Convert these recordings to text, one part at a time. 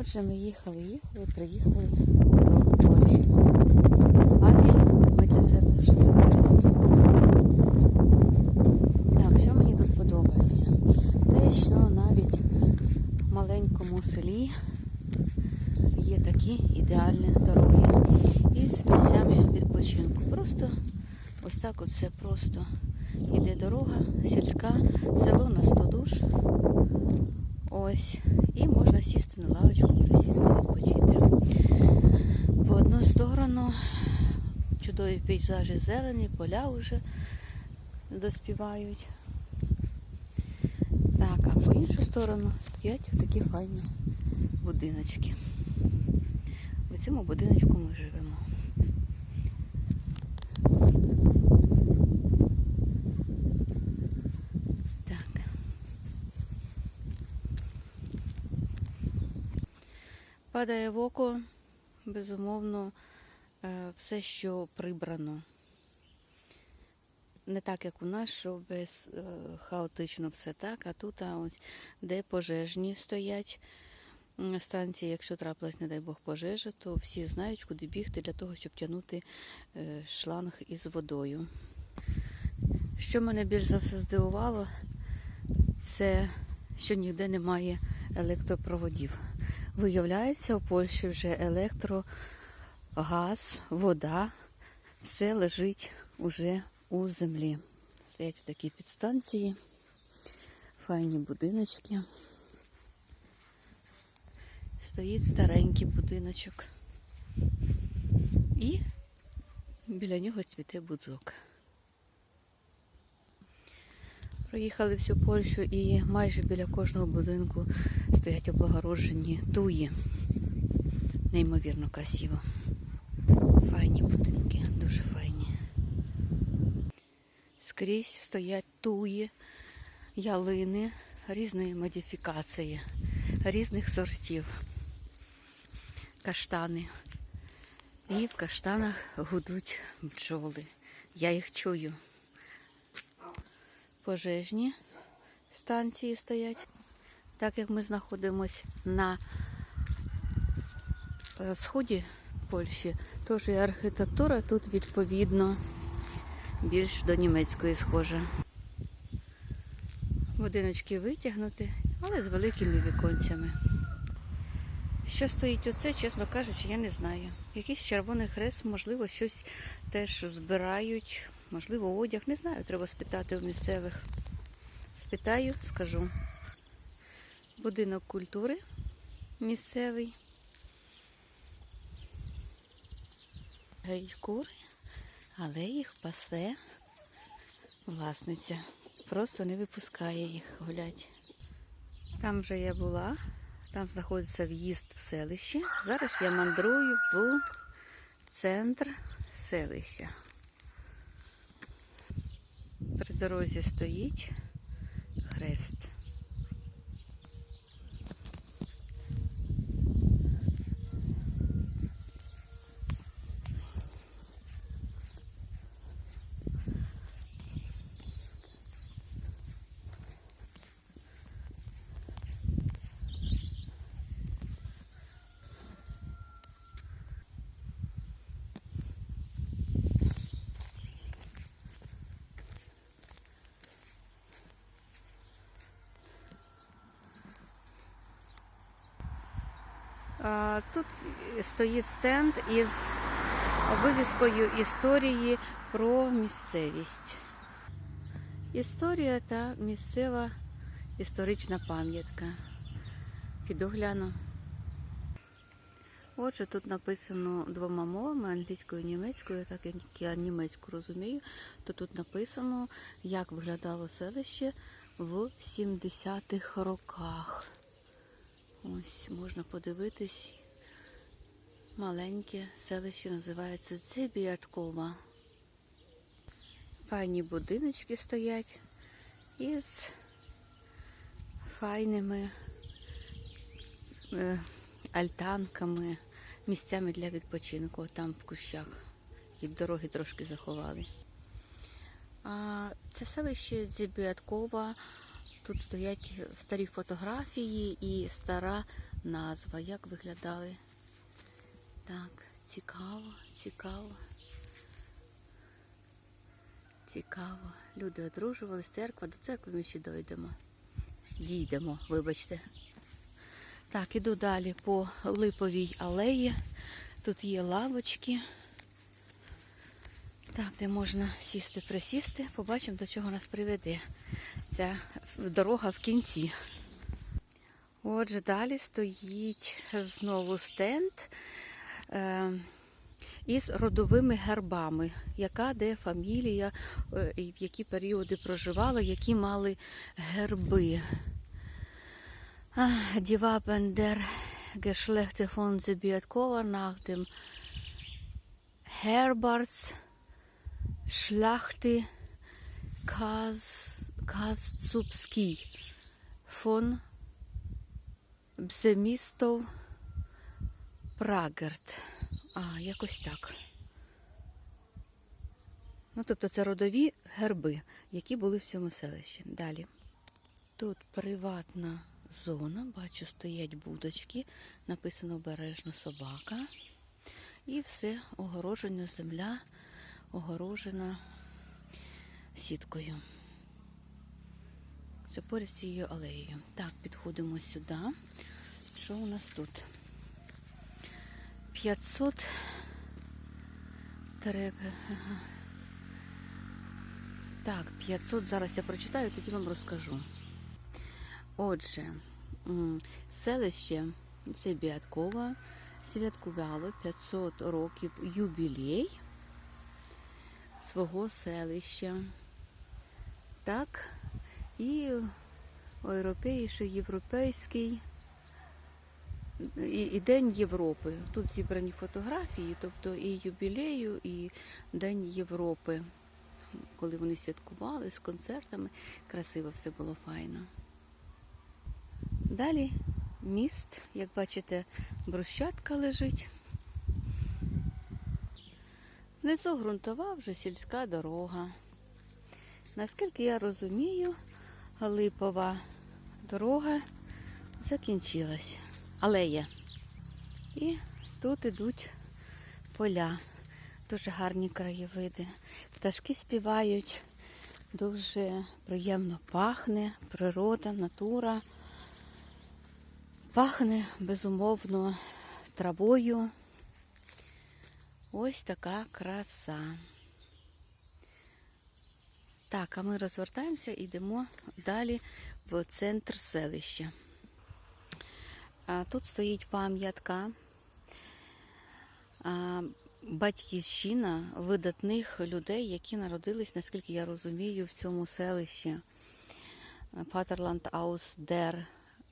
Отже, ми їхали, їхали, приїхали до Польщі. Азію ми для себе вже закрили. Так, що мені тут подобається? Те, що навіть в маленькому селі є такі ідеальні дороги із місцями відпочинку. Просто ось так от просто. Іде дорога, сільська, село на 100 душ. Ось. І можна сісти на лавочку, присісти, відпочити. По одну сторону чудові пейзажі зелені, поля вже доспівають. Так, а по іншу сторону стоять такі файні будиночки. В цьому будиночку ми живемо. Так. Падає в око, безумовно, е, все, що прибрано. Не так, як у нас, що без е, хаотично все так, а тут, а ось де пожежні стоять станції, якщо трапилась, не дай Бог, пожежа, то всі знають, куди бігти для того, щоб тягнути е, шланг із водою. Що мене більш за все здивувало, це що ніде немає електропроводів. Виявляється, у Польщі вже електро, газ, вода, все лежить уже у землі. Стоять такі підстанції, файні будиночки. Стоїть старенький будиночок. І біля нього цвіте будзок. Проїхали всю Польщу і майже біля кожного будинку стоять облагороджені туї. Неймовірно красиво. Файні будинки, дуже файні. Скрізь стоять туї, ялини різної модифікації, різних сортів. Каштани. І в каштанах гудуть бджоли. Я їх чую. Пожежні станції стоять. Так як ми знаходимося на сході Польщі, тож і архітектура тут відповідно більш до німецької схожа. Будиночки витягнуті, але з великими віконцями. Що стоїть оце, чесно кажучи, я не знаю. Якийсь червоний хрест, можливо, щось теж збирають, можливо, одяг. Не знаю, треба спитати у місцевих. Спитаю, скажу. Будинок культури місцевий. Гають кури, але їх пасе власниця. Просто не випускає їх гулять. Там вже я була, там знаходиться в'їзд в селище. Зараз я мандрую в центр селища. Дорозі стоїть хрест. А, Тут стоїть стенд із вивіскою історії про місцевість. Історія та місцева історична пам'ятка. Піду гляну. Отже, тут написано двома мовами англійською і німецькою, так як я німецьку розумію, то тут написано, як виглядало селище в 70-х роках. Ось можна подивитись. Маленьке селище називається Цебіаткова. Файні будиночки стоять із файними е, альтанками, місцями для відпочинку там в кущах. Від дороги трошки заховали. А, це селище Дзебіаткова. Тут стоять старі фотографії і стара назва, як виглядали. Так, цікаво, цікаво. Цікаво. Люди одружувались, церква, до церкви ми ще дойдемо. Дійдемо, вибачте. Так, іду далі по липовій алеї. Тут є лавочки. Так, де можна сісти, присісти. Побачимо, до чого нас приведе ця дорога в кінці. Отже, далі стоїть знову стенд е, із родовими гербами, яка де фамілія, е, в які періоди проживала, які мали герби. Wappen der Geschlechter von Sibirkova nach dem Kaz, Kazubski von Бземістов Прагерт. А, якось так. Ну, тобто це родові герби, які були в цьому селищі. Далі. Тут приватна зона, бачу, стоять будочки, написано обережно собака. І все огорожена земля, огорожена сіткою. Це поряд з цією алеєю. Так, підходимо сюди. Що у нас тут? 500 треба. Так, 500. Зараз я прочитаю, тоді вам розкажу. Отже, селище Цебіаткова святкувало 500 років юбілей свого селища. Так, і європейський, європейський і, і День Європи. Тут зібрані фотографії, тобто і юбілею, і День Європи. Коли вони святкували з концертами, красиво все було файно. Далі міст, як бачите, брусчатка лежить. Внизу ґрунтова вже сільська дорога. Наскільки я розумію, липова дорога закінчилась. Алея. І тут ідуть поля. Дуже гарні краєвиди. Пташки співають, дуже приємно пахне, природа, натура. Пахне безумовно травою. Ось така краса. Так, а ми розвертаємося і йдемо далі в центр селища. Тут стоїть пам'ятка, батьківщина видатних людей, які народились, наскільки я розумію, в цьому селищі. Фатерланд Аус Дер,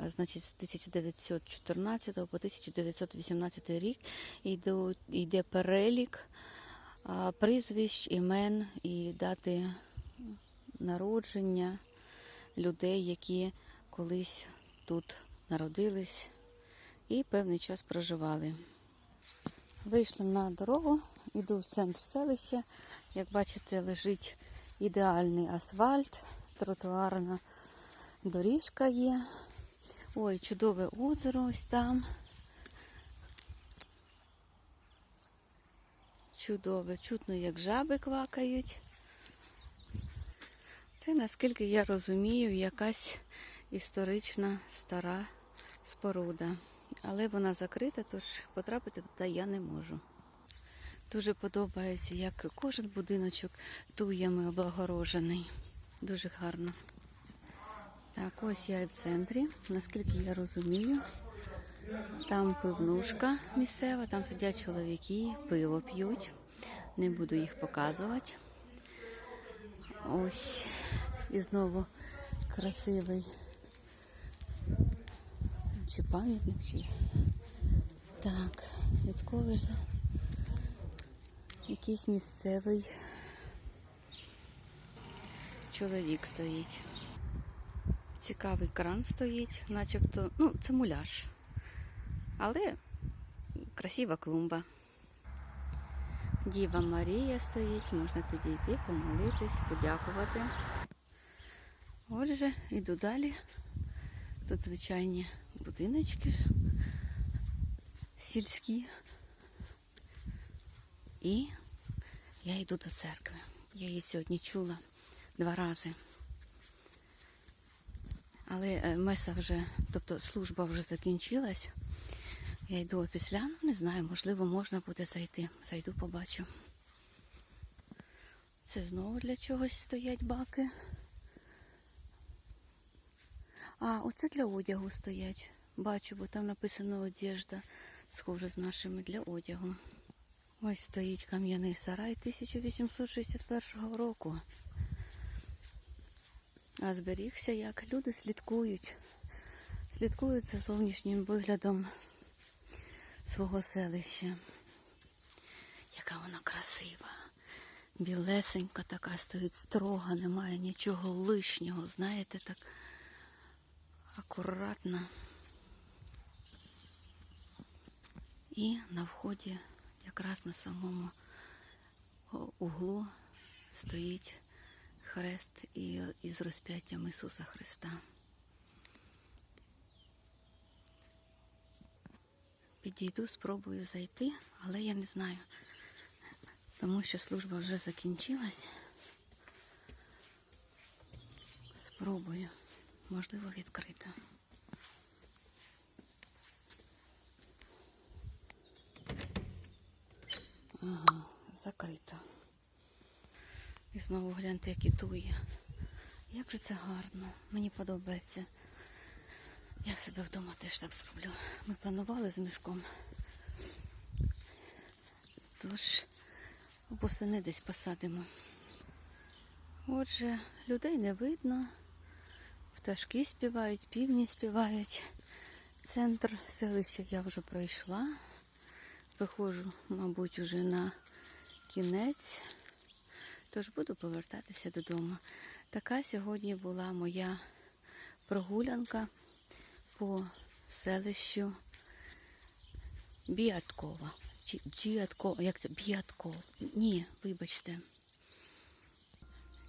значить, з 1914 по 1918 рік йде, йде перелік прізвищ, імен і дати народження людей, які колись тут народились і певний час проживали. Вийшла на дорогу, іду в центр селища. Як бачите, лежить ідеальний асфальт, тротуарна доріжка є. Ой, чудове озеро ось там. Чудове, чутно, як жаби квакають. Це, наскільки я розумію, якась історична стара споруда. Але вона закрита, тож потрапити туди я не можу. Дуже подобається, як кожен будиночок туями облагорожений. Дуже гарно. Так, ось я і в центрі, наскільки я розумію. Там пивнушка місцева, там сидять чоловіки, пиво п'ють. Не буду їх показувати. Ось і знову красивий чи пам'ятник, чи так, святковий ж якийсь місцевий чоловік стоїть. Цікавий кран стоїть, начебто, ну, це муляж. Але красива клумба. Діва Марія стоїть, можна підійти, помолитись, подякувати. Отже, йду далі. Тут звичайні будиночки сільські. І я йду до церкви. Я її сьогодні чула два рази. Але е, меса вже, тобто служба вже закінчилась. Я йду опісля, ну не знаю, можливо, можна буде зайти. Зайду, побачу. Це знову для чогось стоять баки. А, оце для одягу стоять. Бачу, бо там написано одежда, схоже з нашими для одягу. Ось стоїть кам'яний сарай 1861 року. А зберігся як люди слідкують. Слідкують за зовнішнім виглядом свого селища. Яка вона красива. Білесенька така стоїть строга, немає нічого лишнього, знаєте, так акуратно. І на вході, якраз на самому углу, стоїть хрест із розп'яттям Ісуса Христа. Підійду, спробую зайти, але я не знаю, тому що служба вже закінчилась. Спробую, можливо, відкрита. Ага, закрита. І знову гляньте, які туї. Як же це гарно. Мені подобається. Я себе вдома теж так зроблю. Ми планували з мішком. Тож восени десь посадимо. Отже, людей не видно. Пташки співають, півні співають. Центр селища я вже пройшла. Виходжу, мабуть, уже на кінець. Тож буду повертатися додому. Така сьогодні була моя прогулянка по селищу Біаткова. Джіаткова, як це? Біаткова. Ні, вибачте.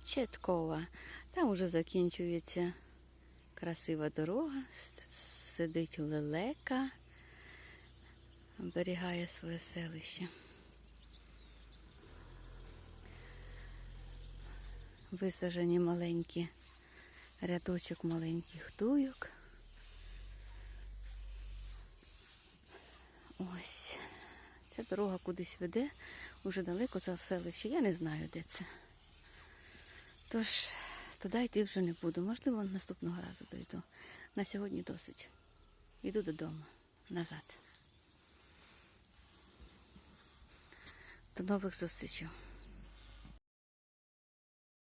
Четкова. Там вже закінчується красива дорога. Сидить лелека, оберігає своє селище. Висаджені маленькі рядочок маленьких туйок. Ось. Ця дорога кудись веде, уже далеко за селище. Я не знаю, де це. Тож, туди йти вже не буду. Можливо, наступного разу дойду. На сьогодні досить. Йду додому, назад. До нових зустрічей.